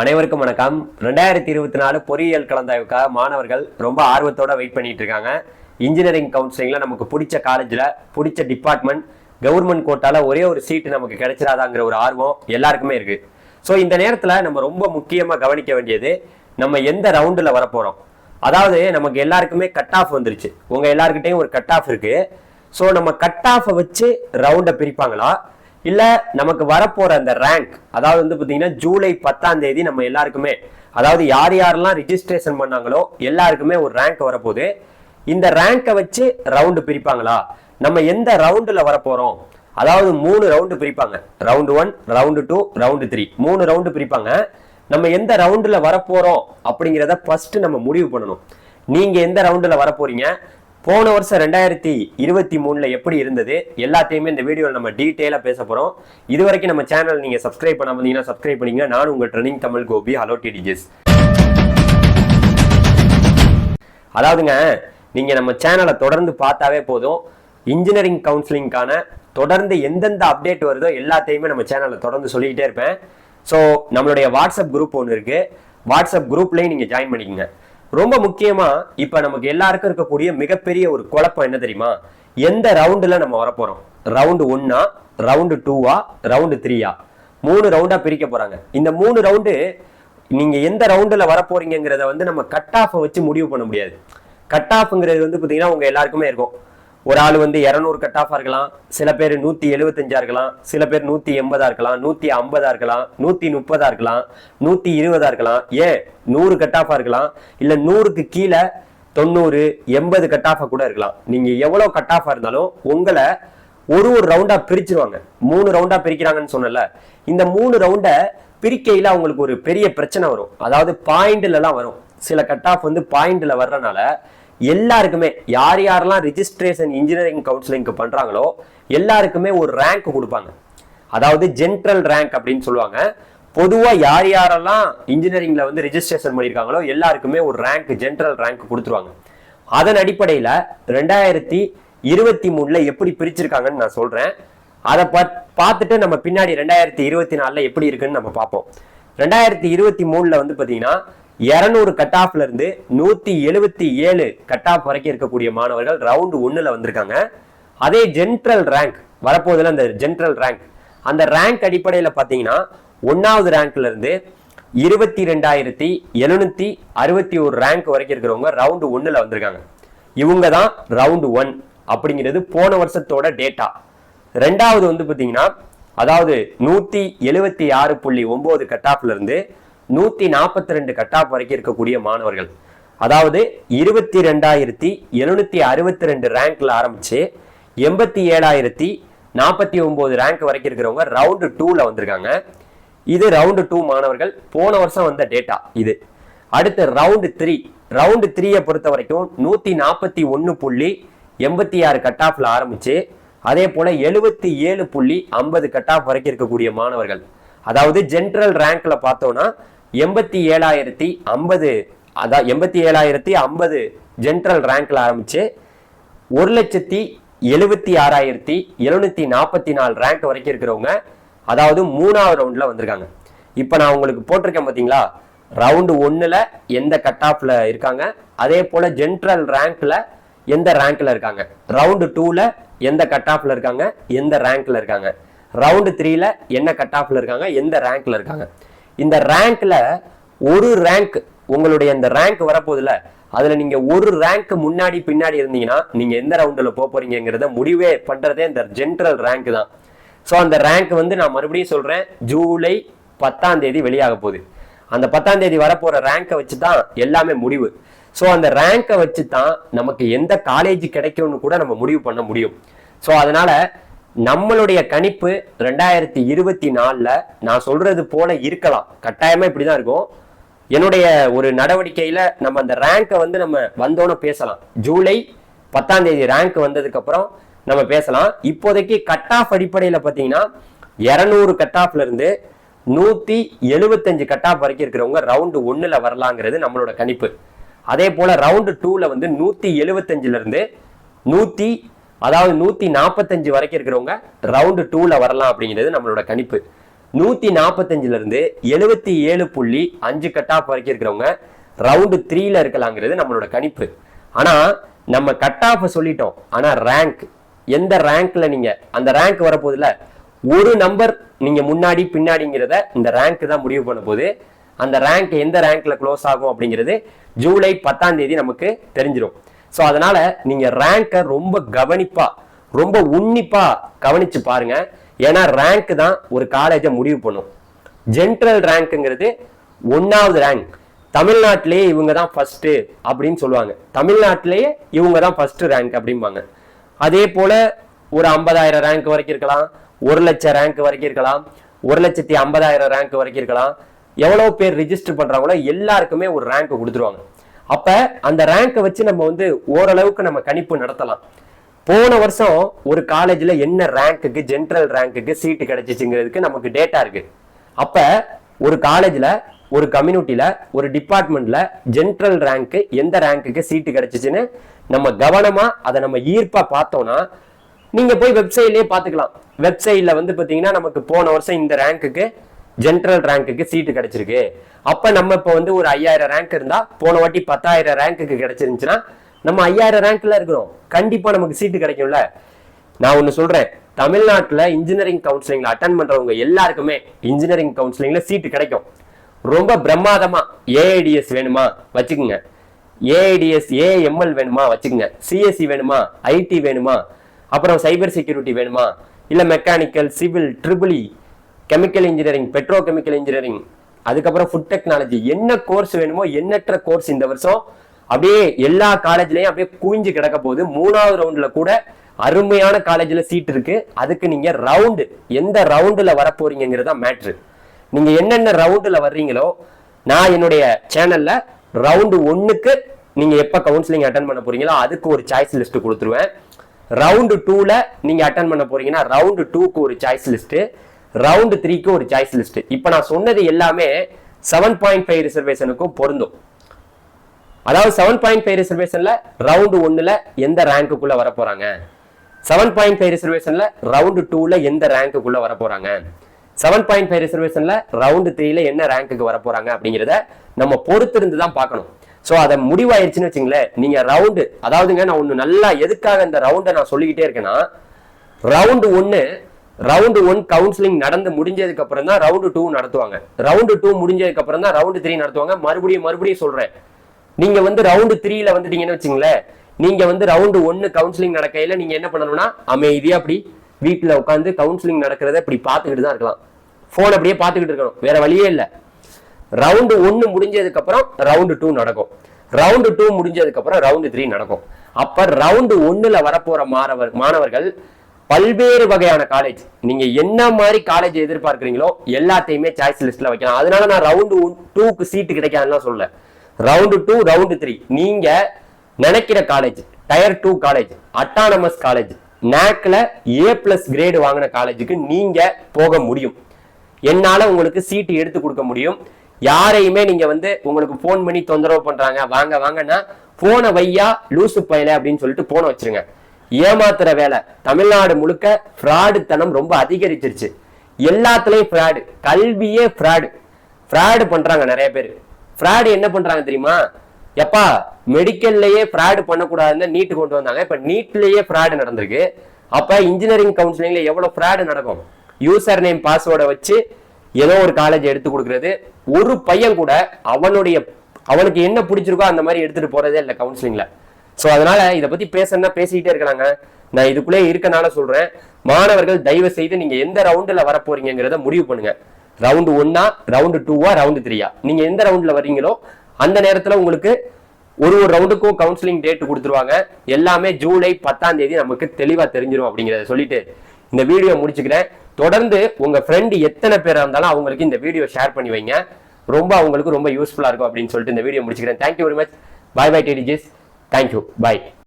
அனைவருக்கும் வணக்கம். ரெண்டாயிரத்தி இருபத்தி நாலு பொறியியல் கலந்தாய்வுக்காக மாணவர்கள் ரொம்ப ஆர்வத்தோட வெயிட் பண்ணிட்டு இருக்காங்க இன்ஜினியரிங் கவுன்சிலிங்ல நமக்கு பிடிச்ச காலேஜ்ல பிடிச்ச டிபார்ட்மெண்ட் கவர்மெண்ட் கோட்டால ஒரே ஒரு சீட்டு நமக்கு கிடைச்சிடாதாங்கிற ஒரு ஆர்வம் எல்லாருக்குமே இருக்கு. ஸோ இந்த நேரத்தில் நம்ம ரொம்ப முக்கியமாக கவனிக்க வேண்டியது நம்ம எந்த ரவுண்டில் வரப்போகிறோம் அதாவது நமக்கு எல்லாருக்குமே கட் ஆஃப் வந்துருச்சு. உங்கள் எல்லாருக்கிட்டையும் ஒரு கட் ஆஃப் இருக்கு. ஸோ நம்ம கட் ஆஃபை வச்சு ரவுண்டை பிரிப்பாங்களா? இல்ல நமக்கு வரப்போற அந்த ரேங்க் அதாவது வந்து பாத்தீங்கன்னா ஜூலை பத்தாம் தேதி நம்ம எல்லாருக்குமே அதாவது யார் யாரெல்லாம் ரிஜிஸ்ட்ரேஷன் பண்ணாங்களோ எல்லாருக்குமே ஒரு ரேங்க் வரப்போகுது. இந்த ரேங்கை வச்சு ரவுண்டு பிரிப்பாங்களா? நம்ம எந்த ரவுண்டுல வரப்போறோம்? அதாவது மூணு ரவுண்டு பிரிப்பாங்க. Round one round two round three மூணு ரவுண்டு பிரிப்பாங்க. நம்ம எந்த ரவுண்டுல வரப்போறோம் அப்படிங்கிறத ஃபர்ஸ்ட் நம்ம முடிவு பண்ணணும். நீங்க எந்த ரவுண்டுல வரப்போறீங்க? போன வருஷம் ரெண்டாயிரத்தி இருபத்தி மூணில் எப்படி இருந்தது? எல்லாத்தையுமே இந்த வீடியோவில் நம்ம டீட்டெயிலாக பேச போகிறோம் இது வரைக்கும் நம்ம சேனல் நீங்கள் சப்ஸ்கிரைப் பண்ண வந்தீங்கன்னா சப்ஸ்கிரைப் பண்ணிங்க நான் உங்கள் ட்ரெனிங் தமிழ் கோபி ஹலோ டிடிஜிஸ் அதாவதுங்க நீங்கள் நம்ம சேனலை தொடர்ந்து பார்த்தாவே போதும். இன்ஜினியரிங் கவுன்சிலிங்கான தொடர்ந்து எந்தெந்த அப்டேட் வருதோ எல்லாத்தையுமே நம்ம சேனலில் தொடர்ந்து சொல்லிக்கிட்டே இருப்பேன். ஸோ நம்மளுடைய வாட்ஸ்அப் குரூப் ஒன்று இருக்குது வாட்ஸ்அப் குரூப்லேயும் நீங்கள் ஜாயின் பண்ணிக்கங்க. ரொம்ப முக்கியமா இப்ப நமக்கு எல்லாருக்கும் இருக்கக்கூடிய மிகப்பெரிய ஒரு குழப்பம் என்ன தெரியுமா? எந்த ரவுண்டுல நம்ம வரப்போறோம்? ரவுண்டு ஒன்னா ரவுண்டு டூவா ரவுண்டு த்ரீயா மூணு ரவுண்டா பிரிக்க போறாங்க. இந்த மூணு ரவுண்டு நீங்க எந்த ரவுண்டுல வரப்போறீங்கிறத வந்து நம்ம கட் ஆஃப் வச்சு முடிவு பண்ண முடியாது. கட் ஆஃப்ங்கிறது வந்து பாத்தீங்கன்னா உங்க எல்லாருக்குமே இருக்கும். ஒரு ஆள் வந்து இரநூறு கட் ஆஃபாக இருக்கலாம். சில பேர் நூற்றி எழுபத்தஞ்சா இருக்கலாம். சில பேர் நூற்றி எண்பதா இருக்கலாம். நூற்றி ஐம்பதா இருக்கலாம். நூற்றி முப்பதா இருக்கலாம். நூற்றி இருபதா இருக்கலாம். ஏன்? நூறு கட் ஆஃபாக இருக்கலாம். இல்லை நூறுக்கு கீழே தொண்ணூறு எண்பது கட் ஆஃபாக கூட இருக்கலாம். நீங்கள் எவ்வளோ கட் ஆஃபாக இருந்தாலும் உங்களை ஒரு ஒரு ரவுண்டாக பிரிச்சிருவாங்க. மூணு ரவுண்டாக பிரிக்கிறாங்கன்னு சொன்னல இந்த மூணு ரவுண்டை பிரிக்கையில் அவங்களுக்கு ஒரு பெரிய பிரச்சனை வரும். அதாவது பாயிண்ட்லலாம் வரும். சில கட் ஆஃப் வந்து பாயிண்ட்ல வர்றனால எல்லாருக்குமே யார் யாரெல்லாம் ரிஜிஸ்ட்ரேஷன் இன்ஜினியரிங் கவுன்சிலிங்க்கு பண்றாங்களோ எல்லாருக்குமே ஒரு ரேங்க் கொடுப்பாங்க. அதாவது ஜென்ட்ரல் ரேங்க் அப்படின்னு சொல்லுவாங்க. பொதுவாக யார் யாரெல்லாம் இன்ஜினியரிங்ல வந்து ரிஜிஸ்ட்ரேஷன் பண்ணியிருக்காங்களோ எல்லாருக்குமே ஒரு ரேங்க் ஜென்ட்ரல் ரேங்க் கொடுத்துருவாங்க. அதன் அடிப்படையில ரெண்டாயிரத்தி இருபத்தி மூணில் எப்படி பிரிச்சிருக்காங்கன்னு நான் சொல்றேன். அதை பார்த்துட்டு நம்ம பின்னாடி ரெண்டாயிரத்தி இருபத்தி நாலில் எப்படி இருக்குன்னு நம்ம பார்ப்போம். ரெண்டாயிரத்தி இருபத்தி மூணுல வந்து பார்த்தீங்கன்னா இரநூறு கட் ஆஃப்ல இருந்து நூத்தி எழுபத்தி ஏழு கட் ஆஃப் வரைக்கும் இருக்கக்கூடிய மாணவர்கள் ரவுண்டு ஒன்னுல வந்திருக்காங்க. அதே ஜென்ட்ரல் ரேங்க் வரப்போதில் அந்த ஜென்ட்ரல் ரேங்க் அந்த ரேங்க் அடிப்படையில் பார்த்தீங்கன்னா ஒன்னாவது ரேங்க்ல இருந்து இருபத்தி ரெண்டாயிரத்தி எழுநூத்தி அறுபத்தி ஒரு ரேங்க் வரைக்கும் இருக்கிறவங்க ரவுண்டு ஒன்னுல வந்திருக்காங்க. இவங்க தான் ரவுண்டு ஒன் அப்படிங்கிறது போன வருஷத்தோட டேட்டா ரெண்டாவது வந்து பார்த்தீங்கன்னா அதாவது நூத்தி எழுபத்தி ஆறு புள்ளி ஒன்பது கட் ஆஃப்ல இருந்து நூத்தி நாற்பத்தி ரெண்டு கட்டாப் வரைக்கும் இருக்கக்கூடிய மாணவர்கள். அதாவது இருபத்தி ரெண்டாயிரத்தி எழுநூத்தி அறுபத்தி ரெண்டு ரேங்க்ல ஆரம்பிச்சு எண்பத்தி ஏழாயிரத்தி நாற்பத்தி ஒன்பது ரேங்க் வரைக்கும் இருக்கிறவங்க ரவுண்டு டூல வந்திருக்காங்க. இது ரவுண்டு டூ மாணவர்கள். போன வருஷம் வந்த டேட்டா இது. அடுத்து ரவுண்டு த்ரீ ரவுண்டு த்ரீயை பொறுத்த வரைக்கும் நூத்தி நாற்பத்தி ஒன்னு புள்ளி எண்பத்தி ஆறு கட் ஆஃப்ல ஆரம்பிச்சு அதே போல எழுபத்தி ஏழு புள்ளி ஐம்பது கட் ஆஃப் வரைக்கும் இருக்கக்கூடிய மாணவர்கள். அதாவது ஜென்ரல் ரேங்க்ல பார்த்தோம்னா எண்பத்தி ஏழாயிரத்தி ஐம்பது அதான் எண்பத்தி ஏழாயிரத்தி ஐம்பது ஜென்ரல் ரேங்க்ல ஆரம்பிச்சு ஒரு லட்சத்தி எழுபத்தி ஆறாயிரத்தி எழுநூத்தி நாற்பத்தி நாலு ரேங்க் வரைக்கும் இருக்கிறவங்க அதாவது மூணாவது ரவுண்ட்ல வந்திருக்காங்க. இப்போ நான் உங்களுக்கு போட்டிருக்கேன் பார்த்தீங்களா ரவுண்டு ஒன்னுல எந்த கட் ஆஃப்ல இருக்காங்க அதே போல ஜென்ட்ரல் ரேங்க்ல எந்த ரேங்க்ல இருக்காங்க. ரவுண்டு டூல எந்த கட் ஆஃப்ல இருக்காங்க எந்த ரேங்க்ல இருக்காங்க. ரவுண்டு த்ரீல என்ன கட் ஆஃப்ல இருக்காங்க எந்த ரேங்க்ல இருக்காங்க. இந்த ரேங்க்ல ஒரு ரேங்க் உங்களுடைய இந்த ரேங்க் வரப்போகுதுல அதுல நீங்க ஒரு ரேங்க் முன்னாடி பின்னாடி இருந்தீங்கன்னா நீங்க எந்த ரவுண்டில் போக போறீங்கிறத முடிவே பண்றதே இந்த ஜென்ட்ரல் ரேங்க் தான். ஸோ அந்த ரேங்க் வந்து நான் மறுபடியும் சொல்றேன் ஜூலை பத்தாம் தேதி வெளியாக போகுது. அந்த பத்தாம் தேதி வரப்போற ரேங்கை வச்சு தான் எல்லாமே முடிவு. ஸோ அந்த ரேங்கை வச்சு தான் நமக்கு எந்த காலேஜ் கிடைக்கும்னு கூட நம்ம முடிவு பண்ண முடியும். ஸோ அதனால நம்மளுடைய கணிப்பு ரெண்டாயிரத்தி இருபத்தி நாலில் நான் சொல்றது போல இருக்கலாம். கட்டாயமா இப்படிதான் இருக்கும். என்னுடைய ஒரு நடவடிக்கையில நம்ம அந்த ரேங்கை வந்து நம்ம வந்தோன்னு பேசலாம். ஜூலை பத்தாம் தேதி ரேங்க் வந்ததுக்கு அப்புறம் நம்ம பேசலாம். இப்போதைக்கு கட் ஆஃப் அடிப்படையில் பார்த்தீங்கன்னா இரநூறு கட் ஆஃப்ல இருந்து நூத்தி எழுபத்தஞ்சு கட் ஆஃப் வரைக்கும் இருக்கிறவங்க ரவுண்டு ஒன்னுல வரலாங்கிறது நம்மளோட கணிப்பு. அதே போல ரவுண்டு டூல வந்து நூத்தி எழுபத்தஞ்சுல இருந்து நூத்தி அதாவது நூத்தி நாற்பத்தஞ்சு வரைக்கும் இருக்கிறவங்க ரவுண்டு டூல வரலாம் அப்படிங்கிறது நம்மளோட கணிப்பு. நூத்தி நாற்பத்தஞ்சுல இருந்து எழுபத்தி ஏழு புள்ளி அஞ்சு கட் ஆஃப் வரைக்கும் இருக்கிறவங்க ரவுண்டு த்ரீல இருக்கலாங்கிறது நம்மளோட கணிப்பு. ஆனா நம்ம கட் ஆஃப் சொல்லிட்டோம். ஆனா ரேங்க் எந்த ரேங்க்ல நீங்க அந்த ரேங்க் வரப்போகுதுல ஒரு நம்பர் நீங்க முன்னாடி பின்னாடிங்கிறத இந்த ரேங்க் தான் முடிவு பண்ண போது அந்த ரேங்க் எந்த ரேங்க்ல க்ளோஸ் ஆகும் அப்படிங்கிறது ஜூலை பத்தாம் தேதி நமக்கு தெரிஞ்சிடும் ஸோ அதனால நீங்க ரேங்கை ரொம்ப கவனிப்பா ரொம்ப உன்னிப்பா கவனிச்சு பாருங்க. ஏன்னா ரேங்க் தான் ஒரு காலேஜை முடிவு பண்ணும். ஜென்ரல் ரேங்க்குங்கிறது ஒன்னாவது ரேங்க் தமிழ்நாட்டிலேயே இவங்க தான் ஃபர்ஸ்ட் அப்படின்னு சொல்லுவாங்க. தமிழ்நாட்டிலேயே இவங்க தான் ஃபர்ஸ்ட் ரேங்க் அப்படிம்பாங்க. அதே போல ஒரு ஐம்பதாயிரம் ரேங்க் வரைக்கும் இருக்கலாம். ஒரு லட்சம் ரேங்க் வரைக்கும் இருக்கலாம். ஒரு லட்சத்தி ஐம்பதாயிரம் ரேங்க் வரைக்கும் இருக்கலாம். எவ்வளவு பேர் ரிஜிஸ்டர் பண்றாங்களோ எல்லாருக்குமே ஒரு ரேங்க் கொடுத்துருவாங்க. அப்ப அந்த ரேங்கை வச்சு நம்ம வந்து ஓரளவுக்கு நம்ம கணிப்பு நடத்தலாம். போன வருஷம் ஒரு காலேஜ்ல என்ன ரேங்க்குக்கு ஜென்ரல் ரேங்க்குக்கு சீட்டு கிடைச்சிச்சுங்கிறதுக்கு நமக்கு டேட்டா இருக்கு. அப்ப ஒரு காலேஜ்ல ஒரு கம்யூனிட்டியில ஒரு டிபார்ட்மெண்ட்ல ஜென்ரல் ரேங்க் எந்த ரேங்க்குக்கு சீட்டு கிடைச்சிச்சுன்னு நம்ம கவனமா அதை நம்ம ஈர்ப்பா பார்த்தோம்னா நீங்க போய் வெப்சைட்லயே பாத்துக்கலாம் வெப்சைட்ல வந்து பாத்தீங்கன்னா நமக்கு போன வருஷம் இந்த ரேங்க்குக்கு ஜென்ரல் ரேங்க்குக்கு சீட்டு கிடைச்சிருக்கு. அப்போ நம்ம இப்போ வந்து ஒரு ஐயாயிரம் ரேங்க் இருந்தால் போன வாட்டி பத்தாயிரம் ரேங்க்குக்கு கிடைச்சிருந்துச்சுன்னா நம்ம ஐயாயிரம் ரேங்க்ல இருக்கிறோம். கண்டிப்பாக நமக்கு சீட்டு கிடைக்கும்ல. நான் ஒன்று சொல்றேன். தமிழ்நாட்டில் இன்ஜினியரிங் கவுன்சிலிங்ல அட்டன் பண்றவங்க எல்லாருக்குமே இன்ஜினியரிங் கவுன்சிலிங்ல சீட்டு கிடைக்கும். ரொம்ப பிரமாதமாக ஏஐடிஎஸ் வேணுமா? வச்சுக்கோங்க. ஏஐடிஎஸ் ஏஎம்எல் வேணுமா? வச்சுக்கோங்க. சிஎஸ்சி வேணுமா? ஐடி வேணுமா? அப்புறம் சைபர் செக்யூரிட்டி வேணுமா? இல்லை mechanical civil triple E chemical engineering petro chemical engineering அதுக்கப்புறம் ஃபுட் டெக்னாலஜி என்ன கோர்ஸ் வேணுமோ எண்ணற்ற கோர்ஸ் இந்த வருஷம். அப்படியே எல்லா காலேஜ்லயும் அப்படியே குவிஞ்சு கிடக்க போகுது. மூணாவது ரவுண்ட்ல கூட அருமையான காலேஜ்ல சீட் இருக்கு. அதுக்கு நீங்க ரவுண்டு எந்த ரவுண்டுல வர போறீங்கிறது தான் மேட்ரு நீங்க என்னென்ன ரவுண்டுல வர்றீங்களோ நான் என்னுடைய சேனல்ல ரவுண்டு ஒன்னுக்கு நீங்க எப்ப கவுன்சிலிங் அட்டன் பண்ண போறீங்களோ அதுக்கு ஒரு சாய்ஸ் லிஸ்ட் கொடுத்துருவேன். ரவுண்டு டூல நீங்க அட்டன் பண்ண போறீங்கன்னா ரவுண்டு டூக்கு ஒரு சாய்ஸ் லிஸ்ட் ரவுண்டு த்ரீக்கு ஒரு சாய்ஸ் லிஸ்ட் இப்போ நான் சொன்னது எல்லாமே செவன் பாயிண்ட் ஃபைவ் ரிசர்வேஷனுக்கும் பொருந்தும். அதாவது செவன் பாயிண்ட் ஃபைவ் ரிசர்வேஷனில் ரவுண்டு ஒன்றில் எந்த ரேங்க்குள்ளே வர போகிறாங்க செவன் பாயிண்ட் ஃபைவ் ரிசர்வேஷனில் ரவுண்டு டூவில் எந்த ரேங்க்குள்ளே வர போகிறாங்க செவன் பாயிண்ட் ஃபைவ் ரிசர்வேஷனில் ரவுண்டு த்ரீல என்ன ரேங்க்குக்கு வர போகிறாங்க அப்படிங்கிறத நம்ம பொறுத்திருந்து தான் பார்க்கணும். ஸோ அதை முடிவாயிருச்சுன்னு வச்சுங்களேன். நீங்கள் ரவுண்டு அதாவதுங்க நான் ஒன்று நல்லா எதுக்காக இந்த ரவுண்டை நான் சொல்லிக்கிட்டே இருக்கேன்னா ரவுண்டு ஒன்று ரவுண்டு ஒன் கவுன்சிலிங் நடந்து முடிஞ்சதுக்கு அப்புறம் தான் ரவுண்டு டூ நடத்துவாங்க. ரவுண்டு டூ முடிஞ்சதுக்கு அப்புறம் தான் ரவுண்டு த்ரீ நடத்துவாங்க. மறுபடியும் மறுபடியும் சொல்றேன். நீங்க வந்து ரவுண்டு த்ரீல வந்துட்டீங்கன்னு வச்சுங்களேன் நீங்க வந்து ரவுண்டு ஒன்னு கவுன்சிலிங் நடக்கையில நீங்க என்ன பண்ணணும்னா அமைதியா அப்படி வீட்டுல உட்காந்து கவுன்சிலிங் நடக்கிறத இப்படி பார்த்துக்கிட்டு தான் இருக்கலாம். போன் அப்படியே பார்த்துக்கிட்டு இருக்கணும். வேற வழியே இல்லை. ரவுண்டு ஒன்னு முடிஞ்சதுக்கு அப்புறம் ரவுண்டு டூ நடக்கும். ரவுண்டு டூ முடிஞ்சதுக்கு அப்புறம் ரவுண்டு த்ரீ நடக்கும். அப்ப ரவுண்டு ஒன்னுல வரப்போற மாணவர் மாணவர்கள் பல்வேறு வகையான காலேஜ் நீங்க என்ன மாதிரி காலேஜ் எதிர்பார்க்குறீங்களோ எல்லாத்தையுமே சாய்ஸ் லிஸ்ட்ல வைக்கலாம். அதனால நான் ரவுண்டு டூக்கு சீட்டு கிடைக்காதுலாம் சொல்ல ரவுண்டு டூ ரவுண்டு த்ரீ நீங்க நினைக்கிற college tier two college autonomous college நேக்ல A plus grade வாங்கின காலேஜுக்கு நீங்க போக முடியும். என்னால உங்களுக்கு சீட்டு எடுத்து கொடுக்க முடியும். யாரையுமே நீங்க வந்து உங்களுக்கு ஃபோன் பண்ணி தொந்தரவு பண்றாங்க. வாங்க வாங்கன்னா போனை வையா லூசு பயல அப்படின்னு சொல்லிட்டு போன வச்சிருங்க. ஏமாத்துற வேலை. தமிழ்நாடு முழுக்க ஃப்ராடு தனம் ரொம்ப அதிகரிச்சிருச்சு. எல்லாத்துலயும் ஃப்ராடு கல்வியே ஃப்ராடு ஃப்ராடு பண்றாங்க நிறைய பேர். ஃப்ராடு என்ன பண்றாங்க தெரியுமா? எப்பா மெடிக்கல்லையே ஃப்ராடு பண்ணக்கூடாதுன்னு நீட்டு கொண்டு வந்தாங்க. இப்ப நீட்லயே ஃப்ராடு நடந்திருக்கு. அப்ப இன்ஜினியரிங் கவுன்சிலிங்ல எவ்வளவு ஃப்ராடு நடக்கும்? யூசர் நேம் பாஸ்வேர்டை வச்சு ஏதோ ஒரு காலேஜ் எடுத்து கொடுக்கறது. ஒரு பையன் கூட அவனுடைய அவனுக்கு என்ன பிடிச்சிருக்கோ அந்த மாதிரி எடுத்துட்டு போறதே இல்லை கவுன்சிலிங்ல ஸோ அதனால இதை பத்தி பேசணும்னா பேசிக்கிட்டே இருக்கிறாங்க நான் இதுக்குள்ளே இருக்கனால சொல்றேன். மாணவர்கள் தயவு செய்து நீங்க எந்த ரவுண்டில் வரப்போறீங்கிறத முடிவு பண்ணுங்க. ரவுண்டு ஒன்னா ரவுண்டு டூவா ரவுண்டு த்ரீயா நீங்க எந்த ரவுண்டில் வர்றீங்களோ அந்த நேரத்தில் உங்களுக்கு ஒரு ஒரு ரவுண்டுக்கும் கவுன்சிலிங் டேட் கொடுத்துருவாங்க. எல்லாமே ஜூலை பத்தாம் தேதி நமக்கு தெளிவாக தெரிஞ்சிடும் அப்படிங்கிறத சொல்லிட்டு இந்த வீடியோ முடிச்சுக்கிறேன். தொடர்ந்து உங்க ஃப்ரெண்டு எத்தனை பேராக இருந்தாலும் அவங்களுக்கு இந்த வீடியோ ஷேர் பண்ணி வைங்க. ரொம்ப அவங்களுக்கு ரொம்ப யூஸ்ஃபுல்லா இருக்கும் அப்படின்னு சொல்லிட்டு இந்த வீடியோ முடிச்சுக்கிறேன். Thank you very much bye bye டிடிஜிஸ் thank you by